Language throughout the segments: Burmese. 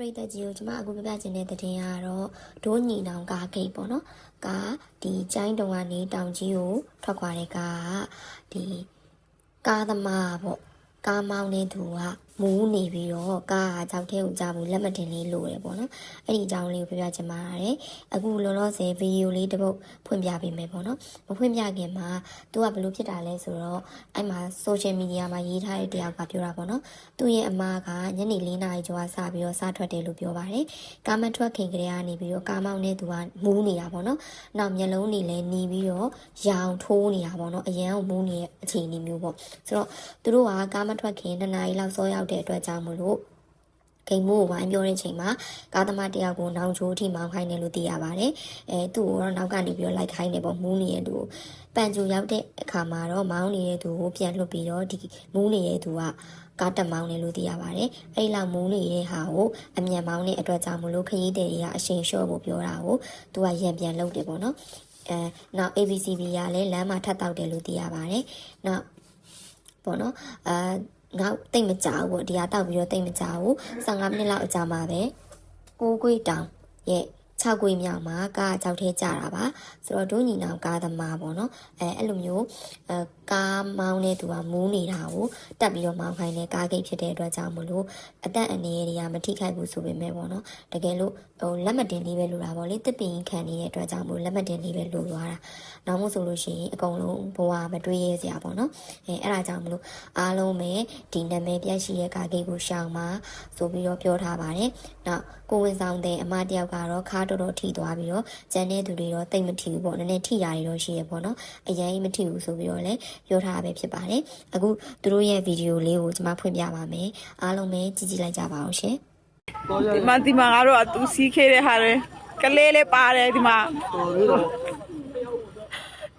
တဲ့ပြည်သက်ကြီးကိုကျွန်မအခုပြပြချင်တဲ့သတင်းကတော့ဒိုးညီနောင်ကားဂိတ်ပေါ့နော်ကားဒီကျိုင်းတုံကနေတောင်ကြီးကိုထွက်ခွာတဲ့ကားကဒီကားသမားပေါ့ကားမောင်းတဲ့သူက မူးနေပြီးတော့ကားကကြောက်ထဲကိုကြာဘူးလက်မတင်လေးလိုတယ်ပေါ့နော်အဲ့ဒီအကြောင်းလေးကိုပြပြချင်ပါတယ်အခုလောလောဆယ်ဗီဒီယိုလေးတစ်ပုတ်ဖွင့်ပြပေးမယ်ပေါ့နော်မဖွင့်ပြခင်မှာသူကဘယ်လိုဖြစ်တာလဲဆိုတော့အဲ့မှာ social media မှာရေးထားတဲ့တယောက်ကပြောတာပေါ့နော်သူ့ရဲ့အမကညနေ၄နာရီကျော်ကစပြီးတော့စထွက်တယ်လို့ပြောပါတယ်။ကာမထွက်ခင်ကလေးကနေပြီးတော့ကာမောင်းနဲ့သူကမူးနေတာပေါ့နော်။နောက်မျက်လုံးတွေလည်းหนีပြီးတော့ရောင်ထိုးနေတာပေါ့နော်။အရန်ကိုမူးနေတဲ့အခြေအနေမျိုးပေါ့။ဆိုတော့သူတို့ကကာမထွက်ခင်2နာရီလောက်စောရောက်တဲ့အတွက်ကြောင့်မလို့ဂိမ်းမိုးကိုဝိုင်းပြောတဲ့ချိန်မှာကားသမားတယောက်ကိုနောင်ချိုးထိမောင်းခိုင်းတယ်လို့သိရပါတယ်။အဲသူ့ကိုတော့နောက်ကနေပြီးတော့လိုက်ခိုင်းတယ်ပေါ့မူးနေတဲ့သူကိုပန်ကြူရောက်တဲ့အခါမှာတော့မောင်းနေတဲ့သူကိုပြန်လွတ်ပြီးတော့ဒီမူးနေတဲ့သူကကားတက်မောင်းတယ်လို့သိရပါတယ်။အဲ့လောက်မူးနေတဲ့ဟာကိုအမြန်မောင်းတဲ့အတွက်ကြောင့်မလို့ခရီးသည်တွေကအရှိန်လျှော့ဖို့ပြောတာကိုသူကရံပြန်လုပ်တယ်ပေါ့နော်။အဲနောက် ABCB ကလည်းလမ်းမှာထပ်တောက်တယ်လို့သိရပါတယ်။နောက်ပေါ့နော်အာ ငါတိတ်မကြဘူးပေါ့ဒီဟာတောက်ပြီးတော့တိတ်မကြဘူး15မိနစ်လောက်အကြာမှာပဲကိုးကွေးတောင်ရဲ့ 6ကွေးမြောက်မှာကားကြောက်ထဲကြတာပါဆိုတော့ဒုညီနောင်ကားသမားပေါ့နော်အဲအဲ့လိုမျိုးအဲကားမောင်းတဲ့သူကမူးနေတာကိုတက်ပြီးတော့မောင်းခိုင်းတဲ့ကားဂိတ်ဖြစ်တဲ့အတွက်ကြောင့်မလို့အသက်အန္တရာယ်တွေကမထိခိုက်ဘူးဆိုပေမဲ့ပေါ့နော်တကယ်လို့ဟိုလက်မတင်လေးပဲလိုတာပေါ့လေတစ်ပင်ခံနေတဲ့အတွက်ကြောင့်မို့လက်မတင်လေးပဲလိုသွားတာနောက်မို့ဆိုလို့ရှိရင်အကုန်လုံးဘဝမတွေးရစရာပေါ့နော်အဲအဲ့ဒါကြောင့်မလို့အားလုံးပဲဒီနာမည်ပြတ်ရှိတဲ့ကားဂိတ်ကိုရှောင်ပါဆိုပြီးတော့ပြောထားပါတယ်နောက်ကိုဝင်ဆောင်တဲ့အမတယောက်ကတော့ခါတော်တော်ထိသွားပြီးတော့ကျန်တဲ့သူတွေတော့တိတ်မထိဘူးပေါ့နည်းနည်းထိတာတွေတော့ရှိရပေါ့နော်အရင်မထိဘူးဆိုပြီးတော့လည်းပြောထားပဲဖြစ်ပါတယ်အခုသူတို့ရဲ့ဗီဒီယိုလေးကိုကျွန်မဖွင့်ပြပါမယ်အားလုံးပဲကြည့်ကြည့်လိုက်ကြပါအောင်ရှင်ဒီမှာဒီမှာငါတို့အသူစီးခဲတဲ့ဟာတွေကလေးလေးပါတယ်ဒီမှာ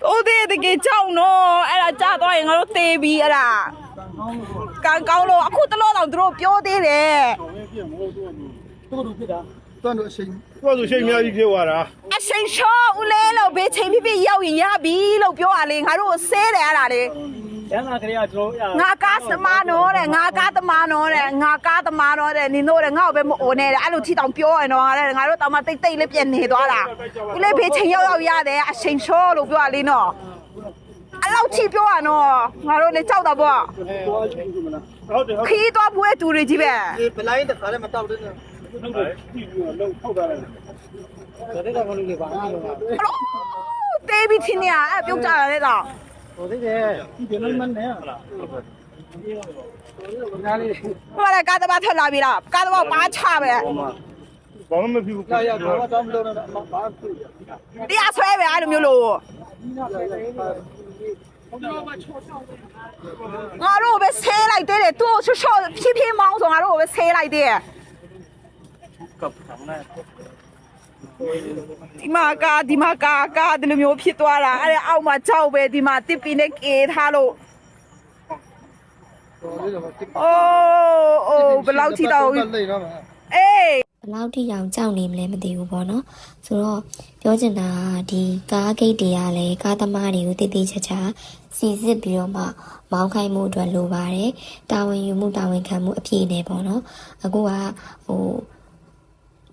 တိုးတဲ့တကယ်ကြောက်နော်အဲ့ဒါကြာသွားရင်ငါတို့သေပြီအဲ့ဒါကံကောင်းလို့အခုတလို့တော့သူတို့ပြောသေးတယ်တွ န်းလို့အချိန်သူကဆိုရှိတ်အများကြီးဖြစ်သွားတာအရှင်ရှောဦးလေးလို့ဘေးချိန်ပြပြရောက်ရင်ရပြီလို့ပြောရလေငါတို့ဆဲတယ်အဲ့ဒါလေကျန်းမာကလေးကကျွန်တော်ရငါကားသမားနော်တဲ့ငါကားသမားနော်တဲ့ငါကားသမားနော်တဲ့နင်တို့တဲ့ငါ့ကိုပဲမအိုနဲ့တဲ့အဲ့လိုထိတောင်ပြောရင်တော့ငါတဲ့ငါတို့တောင်မှတိတ်တိတ်လေးပြန်နေသွားတာဦးလေးဘေးချိန်ရောက်ရောက်ရတယ်အရှင်ရှောလို့ပြောရလေနော်အဲ့လောက်ထိပြောရနော်ငါတို့လည်းကြောက်တာပေါ့ဟုတ်တယ်ဟုတ်ခီးတော့ဘူးတူတွေကြီးပဲဒီပလိုင်းတစ်ခါလည်းမတောက်တဲ့ တယ်ကြည့်ပြီးတော့လုံးထောက်တာလေဒါတဲ့ကကလေးလေးပါအားလုံးကတေးပြီးထင်းနေရအဲ့ပြုတ်ကြရတဲ့တော့ဟိုသေးတယ်ဒီပြန်မနဲ့ဟုတ်လားနားလေးဟိုကကားသမားထွက်လာပြီလားကားသမားပါချပဲဘာမှမဖြစ်ဘူးကြာရတော့တော့မလို့တော့ဘာဖြစ်တရားဆွဲပဲအဲ့လိုမျိုးလို့ငါတို့ပဲဆဲလိုက်သေးတယ်သူ့ကိုချော့ဖြည်းဖြည်းမောင်းဆိုငါတို့ပဲဆဲလိုက်သေးတယ်ကပ်ခံနေ ဒီမှာကာဒီမှာကာကာဒီလိုမျိုးဖြစ်သွားတာအဲ့ဒါအောက်မှာကြောက်ပဲဒီမှာတစ်ပင်းနဲ့ကေထားလို့အိုးအိုးဘယ်လောက်ထိတော့လိမ့်တော့မှာအေးဘယ်လောက်ထိအောင်ကြောက်နေမလဲမသိဘူးပေါ့နော်ဆိုတော့ပြောချင်တာကဒီကားဂိတ်တွေကလည်းကားသမားတွေကိုတည်တည်ချာချာစီစစ်ပြီးတော့မှမောင်းခိုင်းမှုအတွက်လိုပါတယ်တာဝန်ယူမှုတာဝန်ခံမှုအပြည့်နဲ့ပေါ့နော်အခုကဟို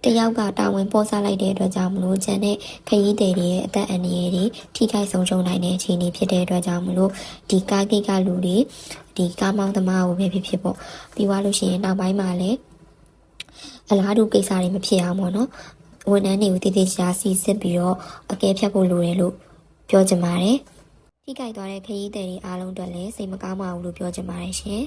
တယောက်ကတာဝန်ပေါ်စားလိုက်တဲ့အတွက်ကြောင့်မလို့ကျန်တဲ့ခရီးသည်တွေရဲ့အသက်အန္တရာယ်တွေထိခိုက်ဆုံးရှုံးနိုင်တဲ့အခြေအနေဖြစ်တဲ့အတွက်ကြောင့်မလို့ဒီကားဂိတ်ကလူတွေဒီကားမောင်းသမားကိုပဲဖြစ်ဖြစ်ပေါ့ပြီးသွားလို့ရှိရင်နောက်ပိုင်းမှာလည်းအလားတူကိစ္စတွေမဖြစ်အောင်ပေါ့နော်ဝန်ထမ်းတွေကိုတည်တည်ချာစီစစ်ပြီးတော့အကဲဖြတ်ဖို့လိုတယ်လို့ပြောချင်ပါတယ်ထိကြိုက်သွားတဲ့ခရီးသည်တွေအားလုံးအတွက်လည်းစိတ်မကောင်းပါဘူးလို့ပြောချင်ပါတယ်ရှင်